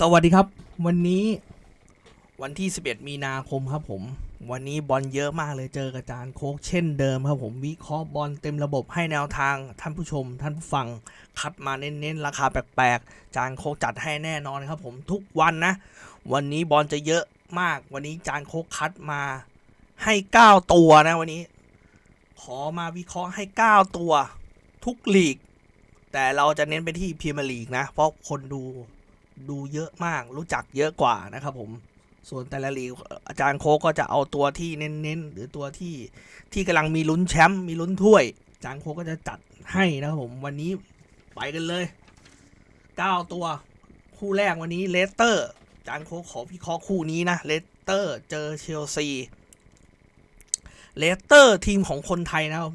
สวัสดีครับ วันนี้วันที่ 11 มีนาคมครับผม วันนี้บอลเยอะมากเลยเจอกับจานโคกเช่นเดิมครับผมวิเคราะห์บอลเต็มระบบให้แนวทางท่านผู้ชม ท่านผู้ฟังคัดมาเน้นๆ ราคาแปลกๆ จานโคกจัดให้แน่นอนครับผมทุกวันนะ วันนี้บอลจะเยอะมาก วันนี้จานโคกคัดมาให้ 9 ตัวนะวันนี้ ขอมาวิเคราะห์ให้ 9 ตัว ทุกลีก แต่เราจะเน้นไปที่พรีเมียร์ลีกนะ เพราะคนดู ดูเยอะมาก รู้จักเยอะกว่านะครับผมส่วนแต่ละลีกอาจารย์โคกก็จะเอาตัวที่เน้นๆ หรือตัวที่ที่กำลังมีลุ้นแชมป์มีลุ้นถ้วย อาจารย์โคกก็จะจัดให้นะครับผมวันนี้ไปกันเลย 9 ตัว คู่แรกวันนี้เลสเตอร์อาจารย์โคกขอพิเคราะห์คู่นี้นะเลสเตอร์เจอเชลซีเลสเตอร์ทีมของคนไทยนะครับ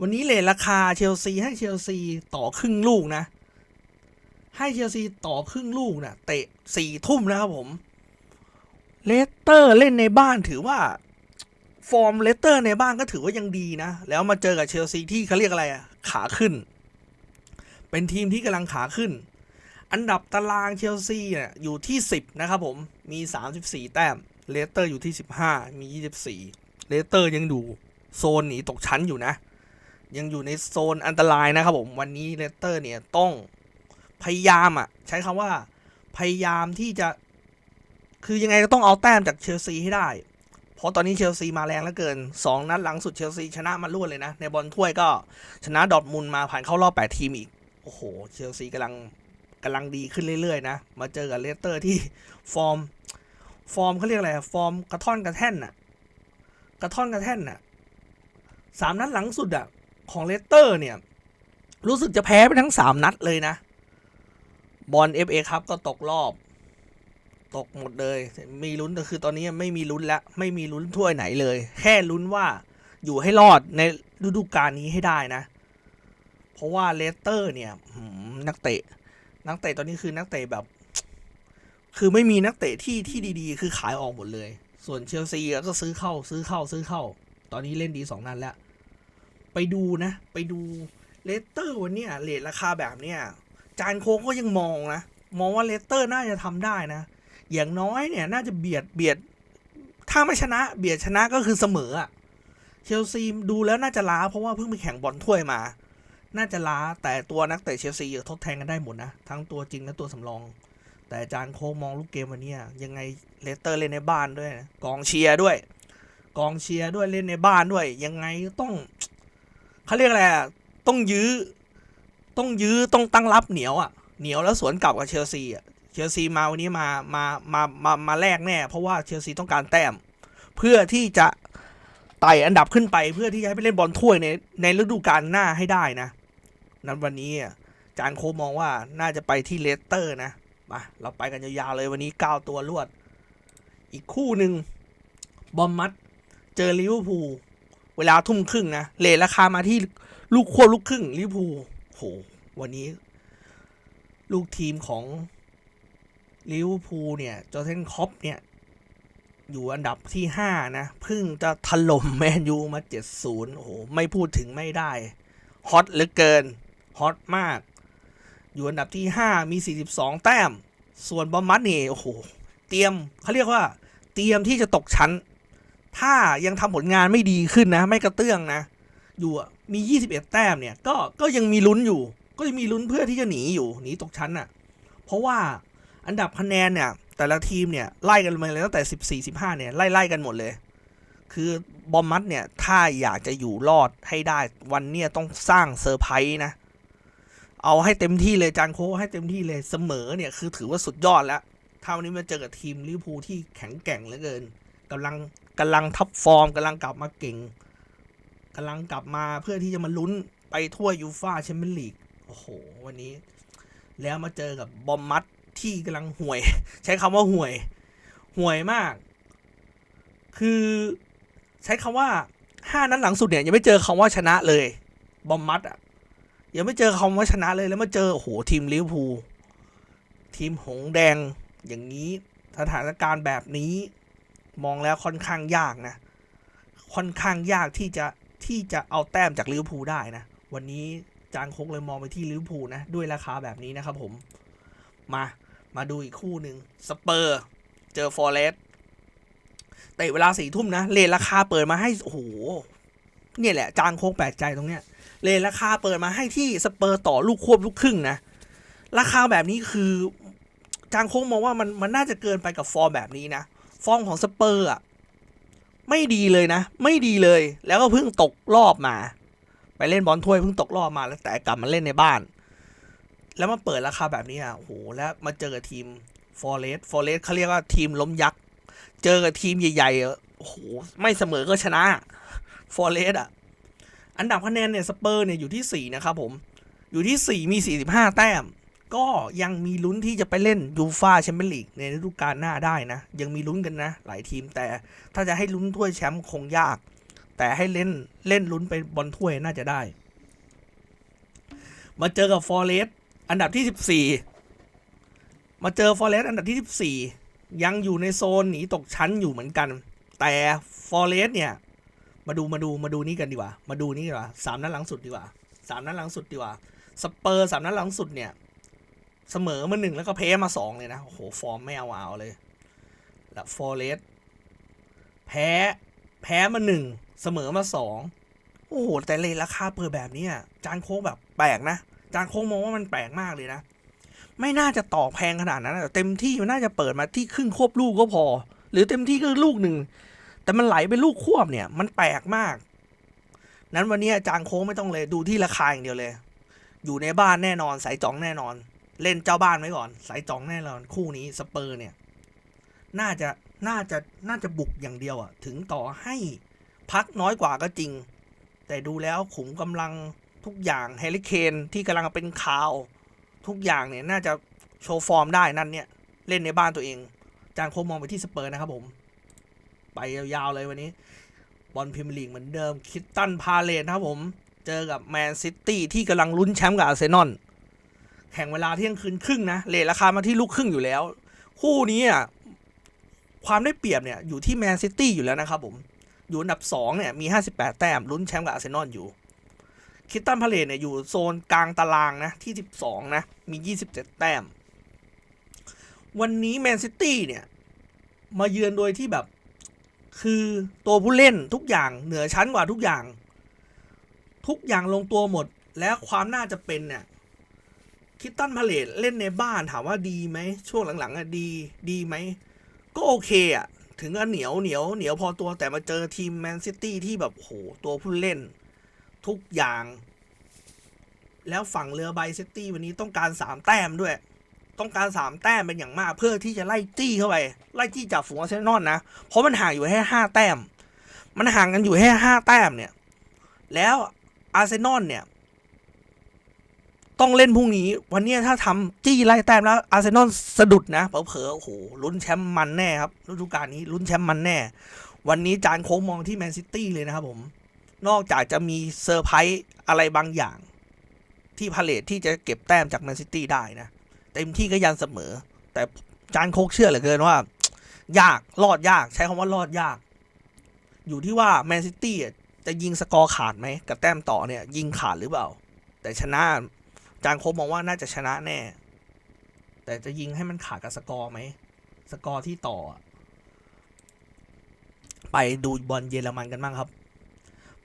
วันนี้เลทราคาเชลซีให้เชลซีต่อครึ่งลูกนะ ให้เชลซีต่อครึ่งลูกนะ่ะ เตะสี่ทุ่มนะครับผม เลสเตอร์เล่นในบ้านถือว่า ฟอร์มเลสเตอร์ในบ้านก็ถือว่ายังดีนะ แล้วมาเจอกับเชลซีที่เขาเรียกอะไรอะขาขึ้น เป็นทีมที่กำลังขาขึ้น อันดับตารางเชลซีเนี่ยอยู่ที่ 10 นะครับผม มี 34 แต้ม เลสเตอร์อยู่ที่ 15 มี 24 เลสเตอร์ยังดูโซนหนีตกชั้นอยู่นะ ยังอยู่ในโซนอันตรายนะครับผม วันนี้เลสเตอร์เนี่ยต้อง พยายามอะ ใช้คำว่า พยายามที่จะ คือยังไงก็ต้องเอาแต้มจากเชลซีให้ได้ เพราะตอนนี้เชลซีมาแรงเหลือเกิน 2 นัดหลังสุดเชลซีชนะมารวดเลยนะ ในบอลถ้วยก็ชนะดอทมุนมาผ่านเข้ารอบ 8 ทีมอีก โอ้โห เชลซีกำลังกำลังดีขึ้นเรื่อยๆนะ มาเจอกับเลสเตอร์ที่ฟอร์ม ฟอร์มเขาเรียกอะไร ฟอร์มกระท่อนกระแท่นน่ะ กระท่อนกระแท่นน่ะสามนัดหลังสุดอะ ของเลสเตอร์เนี่ย รู้สึกจะแพ้ไปทั้งสามนัดเลยนะ บอลเอฟเอครับก็ตกรอบ ตกหมดเลย มีลุ้นแต่คือตอนนี้ไม่มีลุ้นแล้ว ไม่มีลุ้นถ้วยไหนเลย แค่ลุ้นว่าอยู่ให้รอดในฤดูกาลนี้ให้ได้นะ เพราะว่าเลสเตอร์เนี่ยนักเตะ นักเตะตอนนี้คือนักเตะแบบ คือไม่มีนักเตะที่ที่ดีๆ คือขายออกหมดเลย ส่วนเชลซีก็ซื้อเข้าซื้อเข้าซื้อเข้า ตอนนี้เล่นดีสองนัดแล้ว ไปดูนะ ไปดูเลสเตอร์วันเนี้ยเลทราคาแบบเนี้ย จานโคกก็ยังมองนะ มองว่าเลสเตอร์น่าจะทำได้นะ อย่างน้อยเนี่ย น่าจะเบียดเบียด ถ้าไม่ชนะ เบียดชนะก็คือเสมออะเชลซีดูแล้วน่าจะล้า เพราะว่าเพิ่งไปแข่งบอลถ้วยมา น่าจะล้าแต่ตัวนักเตะเชลซีทดแทนกันได้หมดนะ ทั้งตัวจริงและตัวสำรอง แต่จานโคกมองลูกเกมวันเนี้ยยังไงเลสเตอร์เล่นในบ้านด้วยนะกองเชียร์ด้วย กองเชียร์ด้วยเล่นในบ้านด้วย ยังไงต้องเขาเรียกอะไรต้องยื้อ ต้องยื้อต้องตั้งรับเหนียวอะเหนียวแล้วสวนกลับกับเชลซีอะเชลซีมาวันนี้มามามามามาแลกแน่ เพราะว่าเชลซีต้องการแต้ม เพื่อที่จะไต่อันดับขึ้นไป เพื่อที่จะให้ไปเล่นบอลถ้วยในในฤดูกาลหน้าให้ได้นะ นั้นวันนี้อะจานโคมองว่าน่าจะไปที่เลสเตอร์นะมาเราไปกันยาวๆเลยวันนี้ 9 ตัวรวด อีกคู่หนึ่งบอมมัดเจอลิเวอร์พูลเวลาทุ่มครึ่งนะเลทราคามาที่ลูกควบลูกครึ่งลิเวอร์พูล โห วันนี้ ลูกทีมของลิเวอร์พูลเนี่ย จอร์เทนคอปเนี่ย อยู่อันดับที่ 5 นะ เพิ่งจะถล่มแมนยูมา 7-0 โอ้โห ไม่พูดถึงไม่ได้ ฮอตเหลือเกิน ฮอตมาก อยู่อันดับที่ 5 มี 42 แต้ม ส่วนบอมมัดนี่ โอ้โห เตรียมเขาเรียกว่า เตรียมที่จะตกชั้น ถ้ายังทำผลงานไม่ดีขึ้นนะ ไม่กระเตื้องนะ อยู่ มี 21 แต้มเนี่ยก็ก็ยังมีลุ้นอยู่ ก็ยังมีลุ้นเพื่อที่จะหนีอยู่หนีตกชั้นอะเพราะว่าอันดับคะแนนเนี่ย แต่ละทีมเนี่ยไล่กันมาเลยตั้งแต่ 14 15เนี่ยไล่ไล่กันหมดเลย คือบอมมัดเนี่ยถ้าอยากจะอยู่รอดให้ได้วันเนี่ยต้องสร้างเซอร์ไพรส์นะเอาให้เต็มที่เลยจานโค้ชให้เต็มที่เลยเสมอเนี่ยคือถือว่าสุดยอดแล้วถ้าวันนี้มาเจอกับทีมลิเวอร์พูลที่แข็งแกร่งเหลือเกินกำลังกำลังทับฟอร์มกำลังกลับมาเก่ง กำลังกลับมาเพื่อที่จะมาลุ้นไปทั่วยูฟาแชมเปี้ยนลีกโอ้โห วันนี้ แล้วมาเจอกับบอมมัดที่กำลังห่วย ใช้คำว่าห่วย ห่วยมาก คือใช้คำว่าห้านั้นหลังสุดเนี่ยยังไม่เจอคำว่าชนะเลย บอมมัดอะยังไม่เจอคำว่าชนะเลยแล้วมาเจอโอ้โหทีมลิเวอร์พูลทีมหงแดงอย่างนี้สถานการณ์แบบนี้ มองแล้วค่อนข้างยากนะ ค่อนข้างยากที่จะ ที่จะเอาแต้มจากลิเวอร์พูลได้นะ วันนี้จางคกเลยมองไปที่ลิเวอร์พูลนะ ด้วยราคาแบบนี้นะครับผม มา มาดูอีกคู่หนึ่งสเปอร์เจอฟอร์เรสต์เตะเวลาสี่ทุ่มนะ เลนราคาเปิดมาให้ โอ้โห เนี่ยแหละ จางโค้งแปลกใจตรงเนี้ย เลนราคาเปิดมาให้ที่สเปอร์ต่อลูกควบลูกครึ่งนะ ราคาแบบนี้คือ จางโค้งมองว่ามันมันน่าจะเกินไปกับฟอร์มแบบนี้นะ ฟอร์มของสเปอร์อะ ไม่ดีเลยนะ ไม่ดีเลย แล้วก็เพิ่งตกรอบมา ไปเล่นบอลถ้วยเพิ่งตกรอบมาแล้วแต่กลับมาเล่นในบ้าน แล้วมาเปิดราคาแบบนี้อะโอ้โหแล้วมาเจอกับทีมฟอร์เรสฟอร์เรสเขาเรียกว่าทีมล้มยักษ์เจอกับทีมใหญ่ๆอะโอ้โหไม่เสมอก็ชนะฟอร์เรสอะอันดับคะแนนเนี่ยสเปอร์เนี่ยอยู่ที่4นะครับผมอยู่ที่ 4 มี 45 แต้ม ก็ยังมีลุ้นที่จะไปเล่นยูฟาแชมเปี้ยนลีกในฤดูกาลหน้าได้นะ ยังมีลุ้นกันนะ หลายทีมแต่ถ้าจะให้ลุ้นถ้วยแชมป์คงยาก แต่ให้เล่นเล่นลุ้นไปบอลถ้วยน่าจะได้ มาเจอกับฟอร์เรสอันดับที่ 14 มาเจอฟอร์เรสอันดับที่ 14 ยังอยู่ในโซนหนีตกชั้นอยู่เหมือนกัน แต่ฟอร์เรสเนี่ย มาดูมาดูมาดูนี่กันดีกว่า มาดูนี่ดีกว่าสามนัดหลังสุดดีกว่าสามนัดหลังสุดดีกว่าสเปอร์สามนัดหลังสุดเนี่ย เสมอมาหนึ่งแล้วก็แพ้มาสองเลยนะ โอ้โห ฟอร์มไม่เอาเอาเลย แล้วฟอร์เรสแพ้ แพ้มาหนึ่งเสมอมาสองโอ้โห แต่เลยราคาเปิดแบบนี้อะจานโค้งแบบแปลกนะ จานโค้งมองว่ามันแปลกมากเลยนะ ไม่น่าจะต่อแพงขนาดนั้นอะเต็มที่มันน่าจะเปิดมาที่ครึ่งควบลูกก็พอ หรือเต็มที่ก็ลูกหนึ่ง แต่มันไหลเป็นลูกควบเนี่ย มันแปลกมาก นั้นวันนี้จางโค้งไม่ต้องเลยดูที่ราคาอย่างเดียวเลย อยู่ในบ้านแน่นอนสายจ่องแน่นอน เล่นเจ้าบ้านไว้ก่อน สายจองแน่นอนคู่นี้สเปอร์เนี่ย น่าจะน่าจะน่าจะบุกอย่างเดียวอะ่ะถึงต่อให้พักน้อยกว่าก็จริง แต่ดูแล้วขุมกำลังทุกอย่างแฮร์รี่เคนที่กำลังเป็นข่าว ทุกอย่างเนี่ยน่าจะโชว์ฟอร์มได้นั่นเนี่ย เล่นในบ้านตัวเองจางโค้งมองไปที่สเปอร์นะครับผม ไปยาวๆเลยวันนี้ บอลพรีเมียร์ลีกเหมือนเดิมคิตตันพาเลตนะครับผม เจอกับแมนซิตี้ที่กำลังลุ้นแชมป์กับอาร์เซนอล แข่งเวลาเที่ยงคืนครึ่งนะเลทราคามาที่ลูกครึ่งอยู่แล้ว คู่นี้อะความได้เปรียบเนี่ยอยู่ที่แมนซิตี้อยู่แล้วนะครับผมอยู่อันดับ2เนี่ยมี 58 แต้มลุ้นแชมป์กับอาร์เซนอลอยู่คิตตันพาเลตเนี่ยอยู่โซนกลางตารางนะที่ 12 นะ มี 27 แต้ม วันนี้แมนซิตี้เนี่ย มาเยือนโดยที่แบบ คือตัวผู้เล่นทุกอย่างเหนือชั้นกว่าทุกอย่าง ทุกอย่างลงตัวหมด และความน่าจะเป็นเนี่ย คิตตันพาเลตเล่นในบ้านถามว่าดีไหม ช่วงหลังๆอะดีดีไหม ก็โอเคอะถึงก็เหนียวเหนียวเหนียวพอตัวแต่มาเจอทีมแมนซิตี้ที่แบบโหตัวผู้เล่น ทุกอย่าง แล้วฝั่งเรือใบซิตี้วันนี้ต้องการสามแต้มด้วย ต้องการสามแต้มเป็นอย่างมาก เพื่อที่จะไล่จี้เข้าไป ไล่จี้จากฝูงอาร์เซนอลนะ เพราะมันห่างอยู่แค่ห้าแต้ม มันห่างกันอยู่แค่ห้าแต้มเนี่ย แล้วอาร์เซนอลเนี่ย ต้องเล่นพรุ่งนี้ วันนี้ถ้าทำจี้ไล่แต้มแล้วอาร์เซนอลสะดุดนะเผลอๆโอ้โหลุ้นแชมป์มันแน่ครับฤดูกาลนี้ลุ้นแชมป์มันแน่ วันนี้จานโค้งมองที่แมนซิตี้เลยนะครับผม นอกจากจะมีเซอร์ไพรส์อะไรบางอย่าง ที่พาเลทที่จะเก็บแต้มจากแมนซิตี้ได้นะเต็มที่ก็ยันเสมอ แต่จานโคกเชื่อเหลือเกินว่า ยากรอดยากใช้คำว่ารอดยาก อยู่ที่ว่าแมนซิตี้จะยิงสกอร์ขาดไหมกับแต้มต่อเนี่ย ยิงขาดหรือเปล่า แต่ชนะ จานโคกมองว่าน่าจะชนะแน่ แต่จะยิงให้มันขาดกับสกอร์ไหม สกอร์ที่ต่อ ไปดูบอลเยอรมันกันบ้างครับ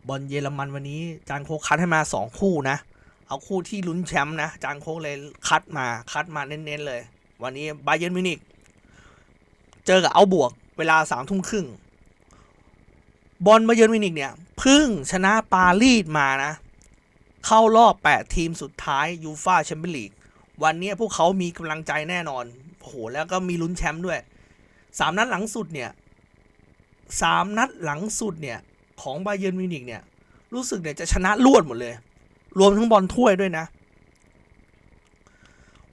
บอลเยอรมันวันนี้ จานโคคัดให้มาสองคู่นะ เอาคู่ที่ลุ้นแชมป์นะ จางโคเลยคัดมาคัดมาเน้นๆเลย วันนี้บาเยิร์นมิวนิกเจอกับเอาบวก เวลาสามทุ่มครึ่งบอลบาเยิร์นมิวนิกเนี่ยเพึ่งชนะปารีสมานะ เข้ารอบ 8 ทีมสุดท้ายยูฟาแชมเปี้ยนลีกวันนี้พวกเขามีกำลังใจแน่นอนโอ้โหแล้วก็มีลุ้นแชมป์ด้วยสามนัดหลังสุดเนี่ยสามนัดหลังสุดเนี่ย ของบาเยิร์นมิวนิกเนี่ย รู้สึกเนี่ยจะชนะรวดหมดเลย รวมทั้งบอลถ้วยด้วยนะ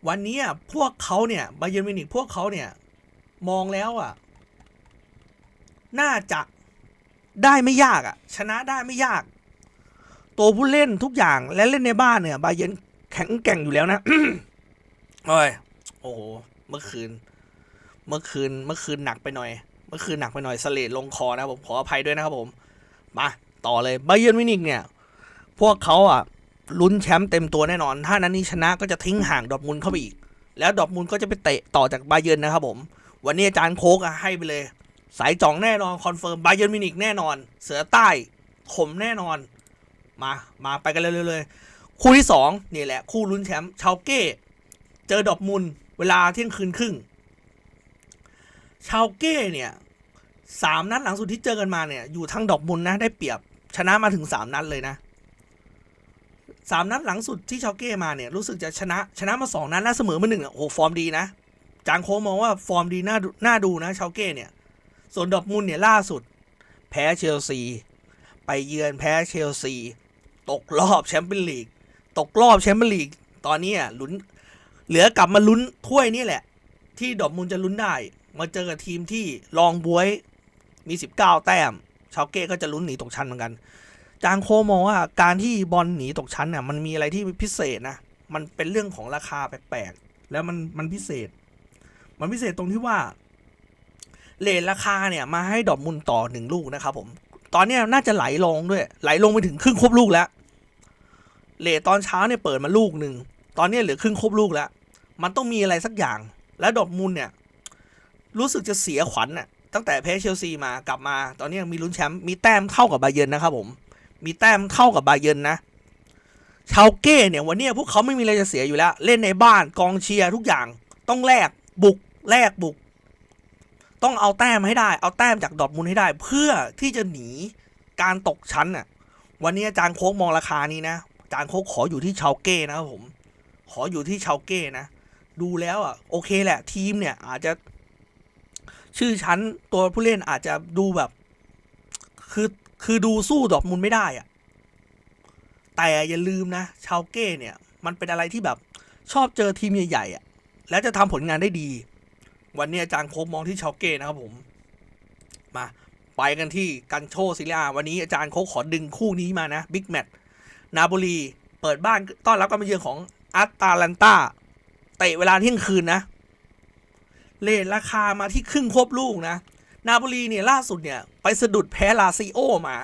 วันนี้พวกเขาเนี่ยบาเยิร์นมิวนิกพวกเขาเนี่ย มองแล้วอะ น่าจะได้ไม่ยากอะ ชนะได้ไม่ยาก ตัวผู้เล่นทุกอย่างและเล่นในบ้านเนี่ย บาเยนแข็งแกร่งอยู่แล้วนะโอ้ยโอ้โหเมื่อคืน เมื่อคืน เมื่อคืนหนักไปหน่อย เมื่อคืนหนักไปหน่อยสเลดลงคอนะผมขออภัยด้วยนะครับผม มา ต่อเลยบาเยนมินิกเนี่ย พวกเขาอะลุ้นแชมป์เต็มตัวแน่นอน ถ้านั้นนี้ชนะก็จะทิ้งห่างดอร์ทมุนด์เข้าไปอีก แล้วดอร์ทมุนด์ก็จะไปเตะต่อจากบาเยนนะครับผม วันนี้อาจารย์โคกอะให้ไปเลย สายจ่องแน่นอนคอนเฟิร์มบาเยนมินิกแน่นอน เสือใต้ขมแน่นอน มามาไปกันเร็วๆเลยคู่ที่สองนี่แหละคู่ลุ้นแชมป์ชาวเก้เจอดอร์ทมุนด์เวลาเที่ยงคืนครึ่งชาวเก้เนี่ยสามนัดหลังสุดที่เจอกันมาเนี่ย อยู่ทางดอร์ทมุนด์นะได้เปรียบชนะมาถึงสามนัดเลยนะสามนัดหลังสุดที่ชาวเก้มาเนี่ย รู้สึกจะชนะชนะมาสองนัดและเสมอมาหนึ่งอะโอ้โหฟอร์มดีนะ จางโคมองว่าฟอร์มดีน่าน่าดูนะชาวเก้เนี่ย ส่วนดอร์ทมุนด์เนี่ยล่าสุด แพ้เชลซี ไปเยือนแพ้เชลซี ตกรอบแชมเปี้ยนลีกตกรอบแชมเปี้ยนลีกตอนนี้ลุ้น เหลือกลับมาลุ้นถ้วยนี่แหละ ที่ดอร์ทมุนด์จะลุ้นได้ มาเจอกับทีมที่รองบวยมี 19 แต้ม ชาวเก้ก็จะลุ้นหนีตกชั้นเหมือนกัน จางโคมองว่าการที่บอลหนีตกชั้นเนี่ยมันมีอะไรที่พิเศษนะ มันเป็นเรื่องของราคาแปลกๆ แล้วมันมันพิเศษ มันพิเศษตรงที่ว่าเลทราคาเนี่ยมาให้ดอร์ทมุนด์ต่อหนึ่งลูกนะครับผม ตอนนี้น่าจะไหลลงด้วย ไหลลงไปถึงครึ่งครบลูกแล้ว เลทตอนเช้าเนี่ยเปิดมาลูกหนึ่ง ตอนนี้เหลือครึ่งครบลูกแล้ว มันต้องมีอะไรสักอย่าง และดอร์ทมุนด์เนี่ย รู้สึกจะเสียขวัญน่ะ ตั้งแต่แพ้เชลซีมากลับมา ตอนนี้ยังมีลุ้นแชมป์ มีแต้มเท่ากับบาเยินนะครับผม มีแต้มเท่ากับบาเยินนะ ชาวเก้เนี่ยวันนี้พวกเขาไม่มีอะไรจะเสียอยู่แล้ว เล่นในบ้านกองเชียร์ทุกอย่าง ต้องแลกบุกแลกบุก ต้องเอาแต้มให้ได้ เอาแต้มจากดอทมุนด์ให้ได้ เพื่อที่จะหนีการตกชั้นน่ะวันนี้อาจารย์โค้กมองราคานี้นะ จารย์โคกขออยู่ที่ชาวเก้นะครับผม ขออยู่ที่ชาวเก้นะ ดูแล้วอะโอเคแหละ ทีมเนี่ยอาจจะ ชื่อชั้นตัวผู้เล่นอาจจะดูแบบ คือคือดูสู้ดอร์ทมุนไม่ได้อะ แต่อย่าลืมนะชาวเก้เนี่ย มันเป็นอะไรที่แบบชอบเจอทีมใหญ่ๆอะ และจะทำผลงานได้ดี วันนี้อาจารย์โคบมองที่ชาวเก้นะครับผม มาไปกันที่กันโชซิเลียวันนี้อาจารย์โคกขอดึงคู่นี้มานะบิ๊กแมตช์ นาโปลีเปิดบ้านต้อนรับการมาเยือนของอัตตาลันตาเตะเวลาเที่ยงคืนนะ เลทราคามาที่ครึ่งครบลูกนะ นาโปลีเนี่ยล่าสุดเนี่ยไปสะดุดแพ้ลาซิโอมา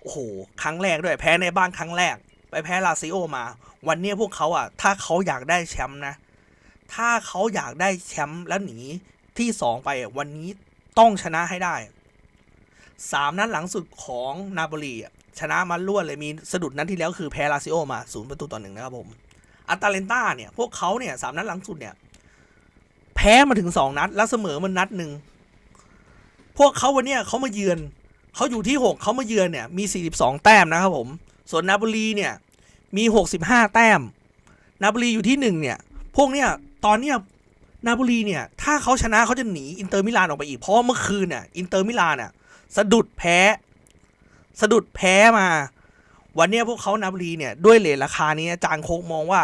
โอ้โห ครั้งแรกด้วยแพ้ในบ้านครั้งแรก ไปแพ้ลาซิโอมา วันนี้พวกเขาอะ ถ้าเขาอยากได้แชมป์นะ ถ้าเขาอยากได้แชมป์แล้วหนีที่สองไปวันนี้ต้องชนะให้ได้สามนัดหลังสุดของนาโปลีอะ ชนะมาล้วนเลยมีสะดุดนัดที่แล้วคือแพ้ลาซิโอมาศูนย์ประตูต่อหนึ่งนะครับผมอัตตาเลนต้าเนี่ยพวกเขาเนี่ยสามนัดหลังสุดเนี่ยแพ้มาถึงสองนัด แล้วเสมอมันนัดหนึ่งพวกเขาวันเนี้ยเขามาเยือนเขาอยู่ที่หกเขามาเยือนเนี่ยมีสี่สิบสองแต้มนะครับผมส่วนนาโปลีเนี่ยมีหกสิบห้าแต้มนาโปลีอยู่ที่หนึ่งเนี่ยพวกเนี้ยตอนเนี้ยนาโปลีเนี่ยถ้าเขาชนะเขาจะหนีอินเตอร์มิลานออกไปอีกเพราะเมื่อคืนเนี่ยอินเตอร์มิลานเนี่ยสะดุดแพ้ สะดุดแพ้มา วันนี้พวกเขานาโปลีเนี่ยด้วยเลทราคานี้จารย์โคกมองว่า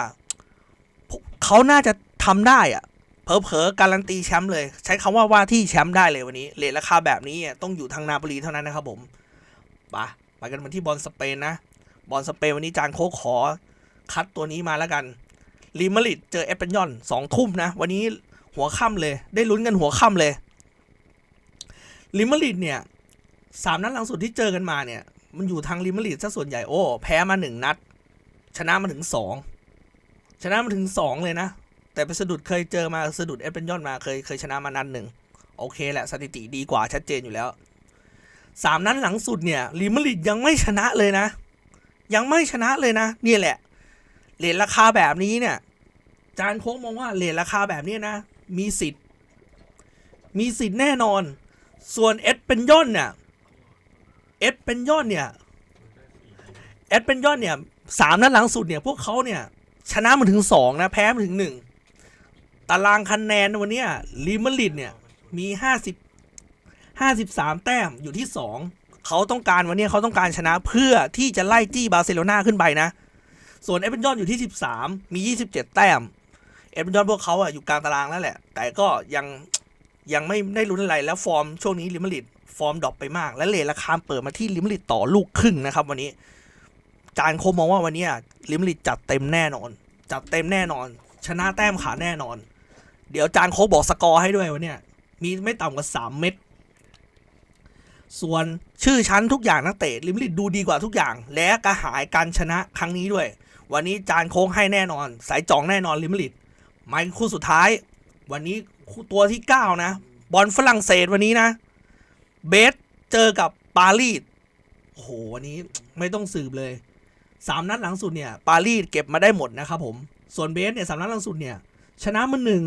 เขาน่าจะทำได้อะเผลอๆการันตีแชมป์เลย ใช้คำว่าว่าที่แชมป์ได้เลยวันนี้เลทราคาแบบนี้อะต้องอยู่ทางนาโปลีเท่านั้นนะครับผมไปไปกันมาที่บอลสเปนนะบอลสเปนวันนี้จานโคกขอคัดตัวนี้มาแล้วกันรีมาริดเจอเอสเปนยอนสองทุ่มนะ วันนี้หัวค่ำเลย ได้ลุ้นกันหัวค่ำเลยริมาริดเนี่ย สามนัดหลังสุดที่เจอกันมาเนี่ย มันอยู่ทางริมาริดซะส่วนใหญ่โอ้ แพ้มาหนึ่งนัด ชนะมาถึงสองชนะมาถึงสองเลยนะ แต่ไปสะดุดเคยเจอมาสะดุดเอเปนยอนมาเคยเคยชนะมานัดหนึ่งโอเคแหละสถิติดีกว่าชัดเจนอยู่แล้วสามนัดหลังสุดเนี่ยลิมาริดยังไม่ชนะเลยนะ ยังไม่ชนะเลยนะเนี่ยแหละเลทราคาแบบนี้เนี่ย จานโค้งมองว่าเลทราคาแบบนี้นะ มีสิทธิ์ มีสิทธิ์แน่นอน ส่วนเอสเป็นย่อนเนี่ย เอสเป็นยอนเนี่ยเอสเป็นยอนเนี่ยสามนัดหลังสุดเนี่ยพวกเขาเนี่ย ชนะมาถึงสองนะ แพ้มาถึงหนึ่งตารางคะแนนวันนี้ลิมาริดเนี่ยมีห้าสิบห้าสิบสามแต้มอยู่ที่สองเขาต้องการวันนี้เขาต้องการชนะเพื่อที่จะไล่จี้บาร์เซโลนาขึ้นไปนะ ส่วนเอเปนยอนอยู่ที่สิบสามมียี่สิบเจ็ดแต้ม เอเปนยอนพวกเขาอะอยู่กลางตารางแล้วแหละ แต่ก็ยังยังไม่ได้ลุ้นอะไรแล้วฟอร์มช่วงนี้ลิมาริด ฟอร์มดรอปไปมาก และเลทราคาเปิดมาที่ลิมาริดต่อลูกครึ่งนะครับ วันนี้ จานโคมองว่าวันนี้ลิมาริดจัดเต็มแน่นอน จัดเต็มแน่นอน ชนะแต้มขาแน่นอน เดี๋ยวจานโคบอกสกอร์ให้ด้วยวันนี้มีไม่ต่ำกว่าสามเม็ดส่วนชื่อชั้นทุกอย่างนักเตะลิมลิดดูดีกว่าทุกอย่าง และกระหายการชนะครั้งนี้ด้วย วันนี้จานโค้งให้แน่นอน สายจองแน่นอนลิมลิดมาคู่สุดท้าย วันนี้คู่ตัวที่ 9 นะ บอลฝรั่งเศสวันนี้นะ เบสเจอกับปารีสโอ้โหวันนี้ไม่ต้องสืบเลยสามนัดหลังสุดเนี่ย ปารีสเก็บมาได้หมดนะครับผม ส่วนเบสเนี่ยสามนัดหลังสุดเนี่ย ชนะมาหนึ่ง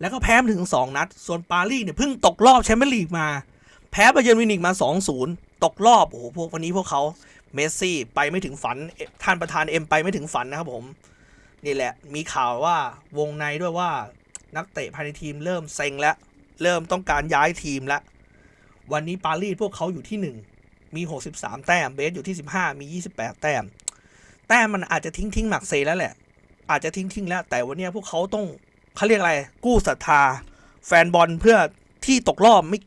แล้วก็แพ้มาถึง2นัด ส่วนปารีสเนี่ยเพิ่งตกรอบแชมเปี้ยนลีกมา แพ้บาเยิร์นมิวนิกมา2-0ตกรอบโอ้โหพวกวันนี้พวกเขาเมสซี่ไปไม่ถึงฝันท่านประธานเอ็มไปไม่ถึงฝันนะครับผม นี่แหละ มีข่าวว่าวงในด้วยว่านักเตะภายในทีมเริ่มเซ็งแล้ว เริ่มต้องการย้ายทีมแล้ว วันนี้ปารีสพวกเขาอยู่ที่ 1 มี 63 แต้ม เบสอยู่ที่ 15 มี 28 แต้ม แต้มมันอาจจะทิ้งทิ้งหมักเซแล้วแหละ อาจจะทิ้งทิ้งแล้ว แต่วันนี้พวกเขาต้องเขาเรียกอะไร กู้ศรัทธา แฟนบอลเพื่อที่ตกรอบไม่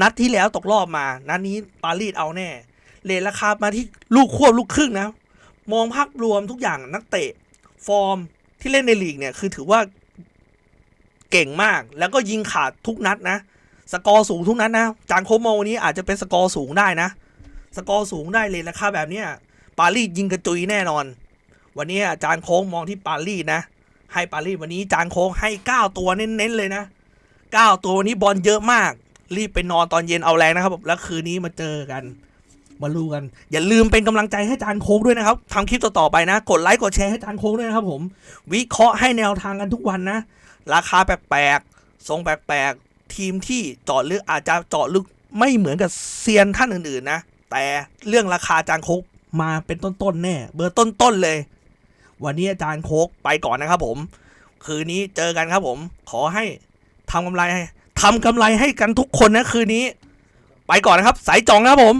นัดที่แล้วตกรอบมา นัดนี้ปารีสเอาแน่ เลทราคามาที่ลูกควบลูกครึ่งนะ มองภาพรวมทุกอย่างนักเตะ ฟอร์มที่เล่นในลีกเนี่ยคือถือว่าเก่งมาก แล้วก็ยิงขาดทุกนัดนะ สกอร์สูงทุกนัดนนะจานโคมองวันนี้อาจจะเป็นสกอร์สูงได้นะ สกอร์สูงได้เลยราคาแบบเนี้ยปารีสยิงกระจุยแน่นอน วันนี้จารย์โค้งมองที่ปารีสนะ ให้ปารีสวันนี้จานโค้งให้ 9 ตัวเน้นๆเลยนะ 9 ตัววันนี้บอลเยอะมาก รีบไปนอนตอนเย็นเอาแรงนะครับแล้วคืนนี้มาเจอกันมาลูกัน อย่าลืมเป็นกำลังใจให้จานโค้งด้วยนะครับทำคลิปต่อๆไปนะ กดไลค์กดแชร์ให้จานโค้งด้วยนะครับผม วิเคราะห์ให้แนวทางกันทุกวันนะ ราคาแปลกๆทรงแปลกๆ ทีมที่เจาะลึกอาจจะเจาะลึกไม่เหมือนกับเซียนท่านอื่นๆนะ แต่เรื่องราคาจานโคกมาเป็นต้นๆแน่ เบอร์ต้นๆเลย วันนี้อาจารย์โคกไปก่อนนะครับผม คืนนี้เจอกันครับผม ขอให้ทำกำไรให้ทำกำไรให้กันทุกคนนะคืนนี้ ไปก่อนนะครับ สายจองนะครับผม